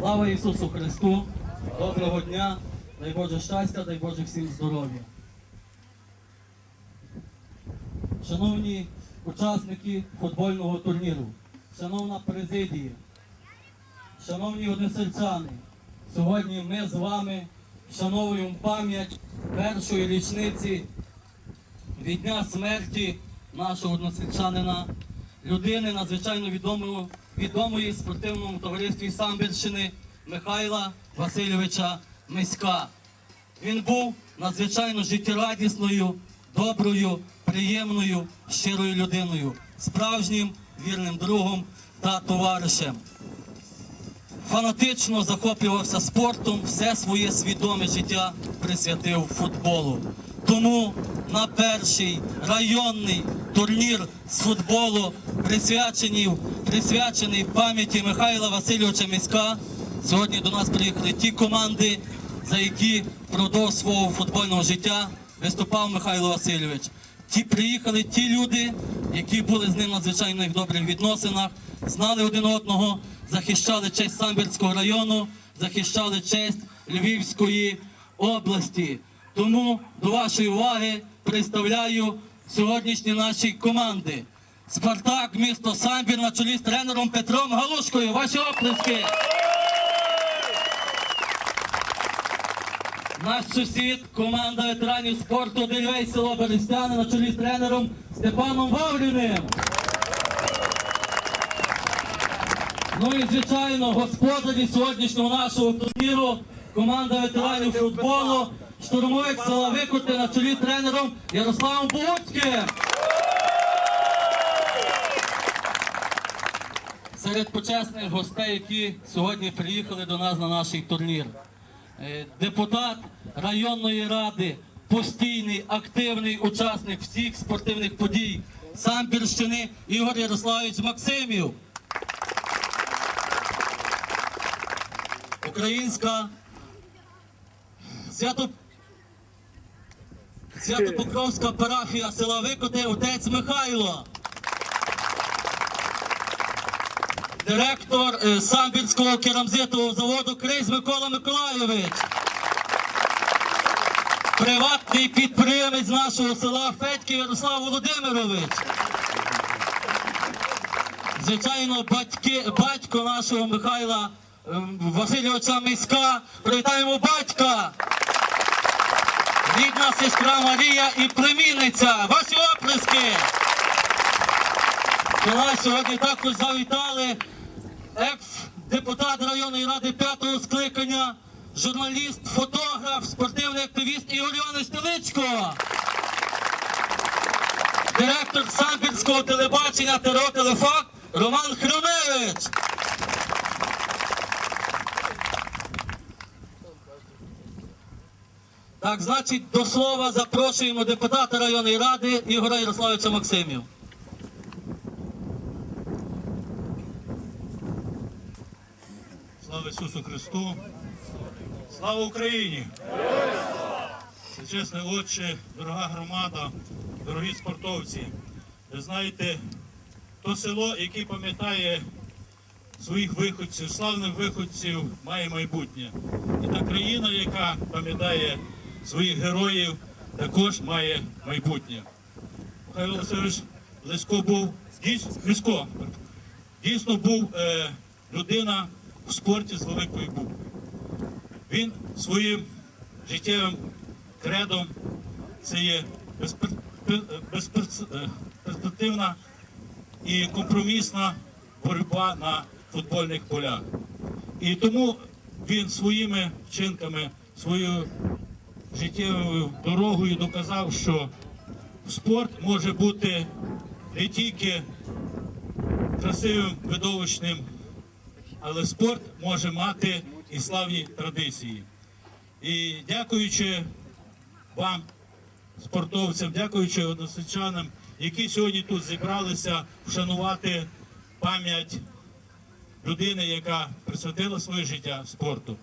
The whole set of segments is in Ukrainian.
Слава Ісусу Христу! Доброго дня! Дай Боже щастя, дай Боже всім здоров'я. Шановні учасники футбольного турніру, шановна президія, шановні односельчани, сьогодні ми з вами вшановуємо пам'ять першої річниці від дня смерті нашого односельчанина, людини надзвичайно відомої, відомої спортивному товаристві Самбірщини Михайла Васильовича Миська. Він був надзвичайно життєрадісною, доброю, приємною, щирою людиною, справжнім вірним другом та товаришем. Фанатично захоплювався спортом, все своє свідоме життя присвятив футболу. Тому на перший районний турнір з футболу, присвячений, присвячений пам'яті Михайла Васильовича Міська, сьогодні до нас приїхали ті команди, за які впродовж свого футбольного життя виступав Михайло Васильович. Ті приїхали ті люди, які були з ним надзвичайно в добрих відносинах, знали один одного, захищали честь Самбірського району, захищали честь Львівської області. Тому до вашої уваги представляю сьогоднішні наші команди. Спартак, місто Самбір на чолі з тренером Петром Галушкою. Ваші оплески. Наш сусід, команда ветеранів спорту Дельвей село Берестяне на чолі з тренером Степаном Вавріним. Ну і звичайно, господарі сьогоднішнього нашого турніру, команда ветеранів футболу, штурмовик села Викоти на чолі з тренером Ярославом Богуцьким. Серед почесних гостей, які сьогодні приїхали до нас на наш турнір. Е, Депутат районної ради, постійний, активний учасник всіх спортивних подій Самбірщини Ігор Ярославович Максимів. Українська Свято... Святопокровська парафія села Викоти, отець Михайло. Директор е, Самбірського керамзитового заводу Крис Микола Миколайович. Приватний підприємець нашого села Федьків Ярослав Володимирович. Звичайно, батьки, батько нашого Михайла ем, Васильовича Міська. Привітаємо батька. Рідна сестра Марія і племінниця. Ваші оплески. Сьогодні також завітали екс-депутат районної ради п'ятого скликання, журналіст, фотограф, спортивний активіст Ігор Іванович Теличко. Директор Самбірського телебачення ТРО Телефакт Роман Хрюневич. Так, значить, до слова запрошуємо депутата районної ради Ігора Ярославовича Максимів. Слава Ісусу Христу! Слава Україні! Чесне Отче, дорога громада, дорогі спортовці. Ви знаєте, то село, яке пам'ятає своїх виходців, славних виходців, має майбутнє. І та країна, яка пам'ятає своїх героїв, також має майбутнє. Михайло Васильович Лесько був дійсно, Лесько, дійсно був е, людина в спорті з великої букви. Він своїм життєвим кредом це є безпер- пе- безперс- е, і компромісна боротьба на футбольних полях. І тому він своїми вчинками, своєю життєвою дорогою доказав, що спорт може бути не тільки красивим, видовищним, але спорт може мати і славні традиції. І дякуючи вам, спортовцям, дякуючи односельчанам, які сьогодні тут зібралися вшанувати пам'ять людини, яка присвятила своє життя спорту.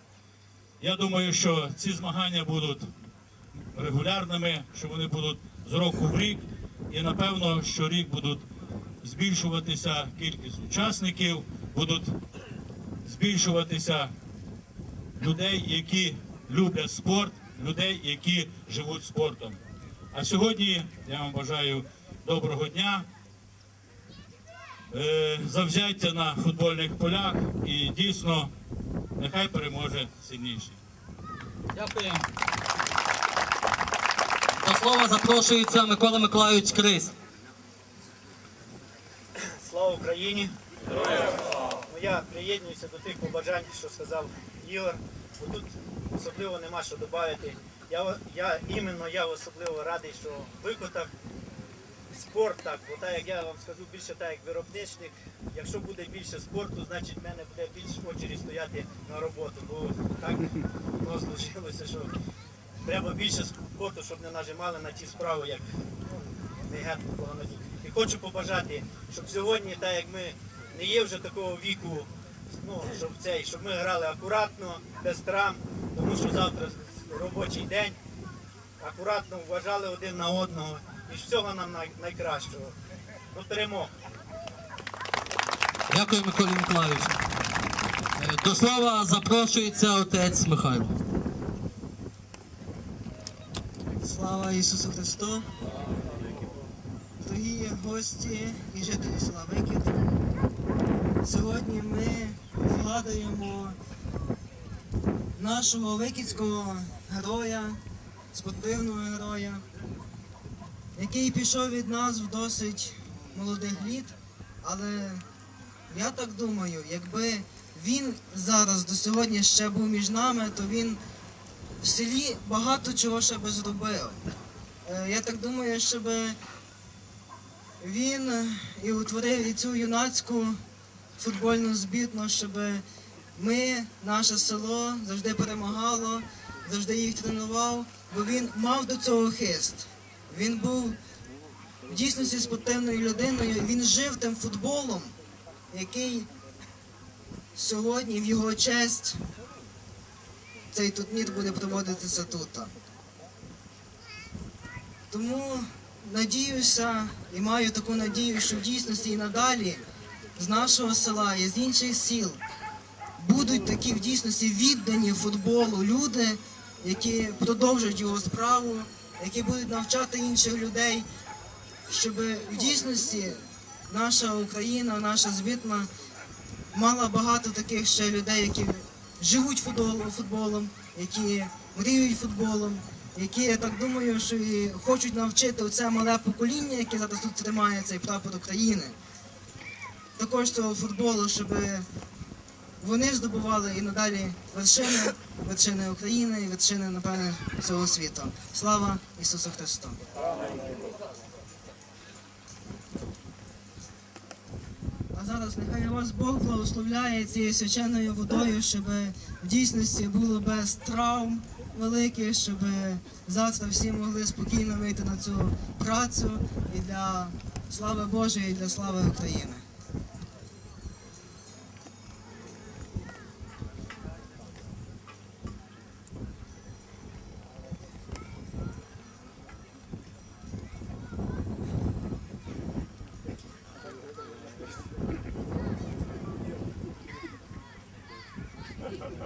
Я думаю, що ці змагання будуть регулярними, що вони будуть з року в рік, і напевно щорік будуть збільшуватися кількість учасників, будуть збільшуватися людей, які люблять спорт, людей, які живуть спортом. А сьогодні я вам бажаю доброго дня, е, завзяття на футбольних полях і дійсно нехай переможе сильніший. Дякую. До слова запрошується Микола Миколайович Крис. Слава Україні! Ну, я приєднуюся до тих побажань, що сказав Ігор. Тут особливо нема що додати. Я, я іменно я особливо радий, що Викотах спорт так, бо так як я вам скажу більше так як виробничник. Якщо буде більше спорту, значить в мене буде більше очері стояти на роботу. Бо так воно зложилося, що треба більше спорту, щоб не нажимали на ті справи, як ну, не геть погано. І хочу побажати, щоб сьогодні, так як ми не є вже такого віку, ну, щоб цей, щоб ми грали акуратно, без травм, тому що завтра робочий день, акуратно вважали один на одного. І всього нам най- найкращого. До перемог. Дякую, Миколі Миколайовичу. Е, До слова запрошується отець Михайло. Слава Ісусу Христу! Дорогі гості і жителі села Викид. Сьогодні ми згадуємо нашого викидського героя, спортивного героя, який пішов від нас в досить молодих літ, але я так думаю, якби він зараз до сьогодні ще був між нами, то він в селі багато чого ще би зробив. Е, Я так думаю, щоб він е, і утворив і цю юнацьку футбольну збірну, щоб ми, наше село, завжди перемагало, завжди їх тренував, бо він мав до цього хист. Він був в дійсності спортивною людиною, він жив тим футболом, який сьогодні в його честь цей турнір буде проводитися тут. Тому надіюся і маю таку надію, що в дійсності і надалі з нашого села і з інших сіл будуть такі в дійсності віддані футболу люди, які продовжують його справу, які будуть навчати інших людей, щоб в дійсності наша Україна, наша збірна мала багато таких ще людей, які живуть футбол- футболом, які мріють футболом, які, я так думаю, що і хочуть навчити оце мале покоління, яке зараз тут тримає цей прапор України. Також цього футболу, щоб вони здобували і надалі вершини, вершини України і вершини, напевне, всього світу. Слава Ісусу Христу! А зараз нехай вас Бог благословляє цією свяченою водою, щоб в дійсності було без травм великих, щоб завтра всі могли спокійно вийти на цю працю і для слави Божої, і для слави України.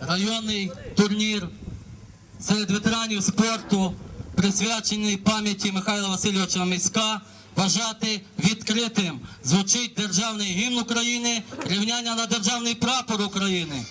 Районний турнір серед ветеранів спорту, присвячений пам'яті Михайла Васильовича Міська, вважати відкритим. Звучить державний гімн України, рівняння на державний прапор України.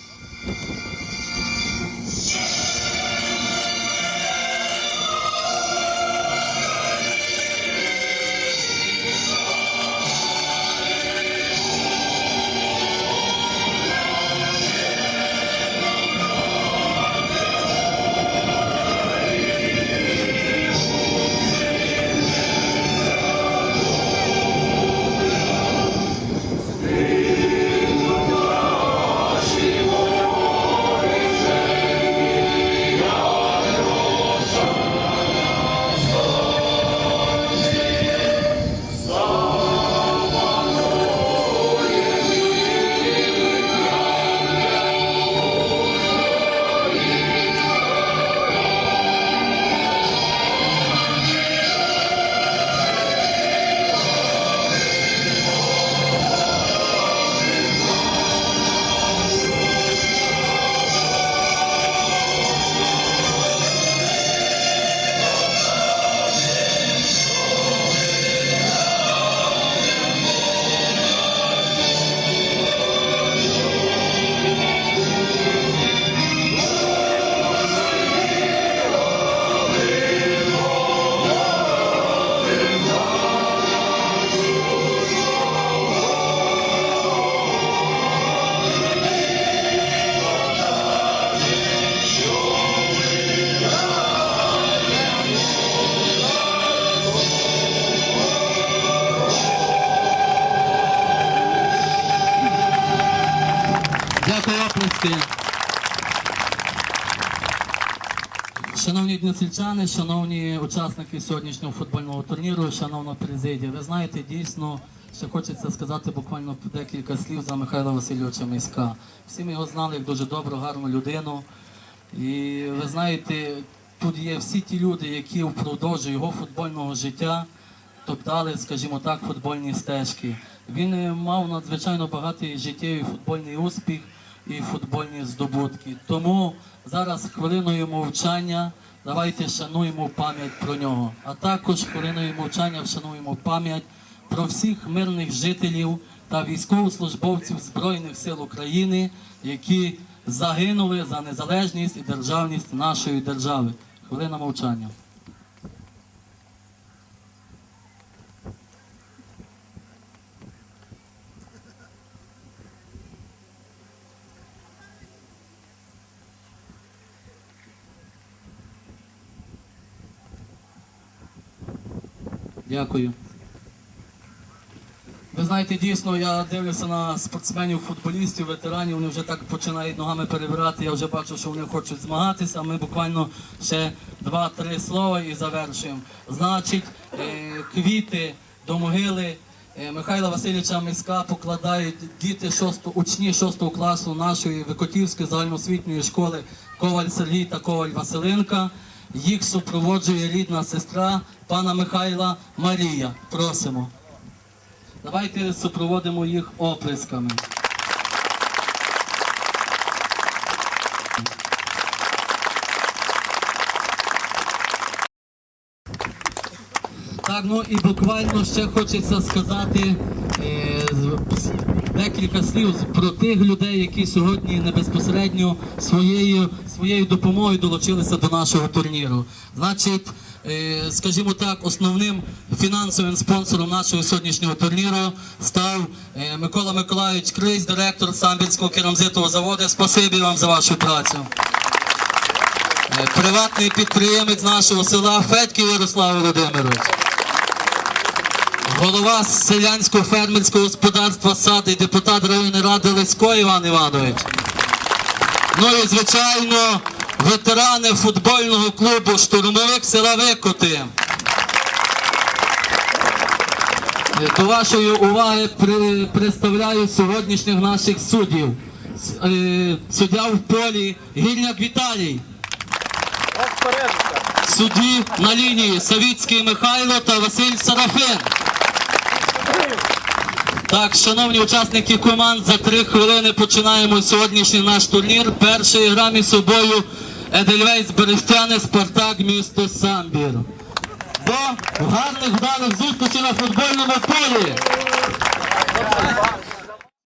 Шановні днесельчани, шановні учасники сьогоднішнього футбольного турніру, шановна президія, ви знаєте, дійсно, ще хочеться сказати буквально декілька слів за Михайла Васильовича Міська. Всі ми його знали як дуже добру, гарну людину. І ви знаєте, тут є всі ті люди, які впродовж його футбольного життя топтали, скажімо так, футбольні стежки. Він е, мав надзвичайно багатий життєвий футбольний успіх і футбольні здобутки. Тому зараз хвилиною мовчання давайте шануємо пам'ять про нього. А також хвилиною мовчання вшануємо пам'ять про всіх мирних жителів та військовослужбовців Збройних сил України, які загинули за незалежність і державність нашої держави. Хвилина мовчання. Дякую. Ви знаєте, дійсно, я дивлюся на спортсменів, футболістів, ветеранів, вони вже так починають ногами перебирати. Я вже бачу, що вони хочуть змагатися. а Ми буквально ще два-три слова і завершуємо. Значить, е, квіти до могили е, Михайла Васильовича Миська покладають діти 6, учні 6 класу нашої Викотівської загальноосвітньої школи Коваль Сергій та Коваль Василинка. Їх супроводжує рідна сестра пана Михайла Марія. Просимо. Давайте супроводимо їх оплесками. Так, ну і буквально ще хочеться сказати е, декілька слів про тих людей, які сьогодні не безпосередньо своєю, своєю допомогою долучилися до нашого турніру. Значить, е, скажімо так, основним фінансовим спонсором нашого сьогоднішнього турніру став е, Микола Миколаївич Крись, директор Самбірського керамзитового заводу. Спасибі вам за вашу працю. Е, Приватний підприємець нашого села Федьків Ярослав Володимирович. Голова селянського фермерського господарства сад і депутат районної ради Лесько Іван Іванович. Ну і звичайно, ветерани футбольного клубу штурмовик села Викоти. До вашої уваги представляю сьогоднішніх наших суддів. Е, Суддя в полі Гільняк Віталій. Судді на лінії Савіцький Михайло та Василь Сарафин. Так, шановні учасники команд, за три хвилини починаємо сьогоднішній наш турнір. Перший гра між собою Едельвейс Берестяни, Спартак, місто Самбір. До гарних вдалих зустрічей на футбольному полі.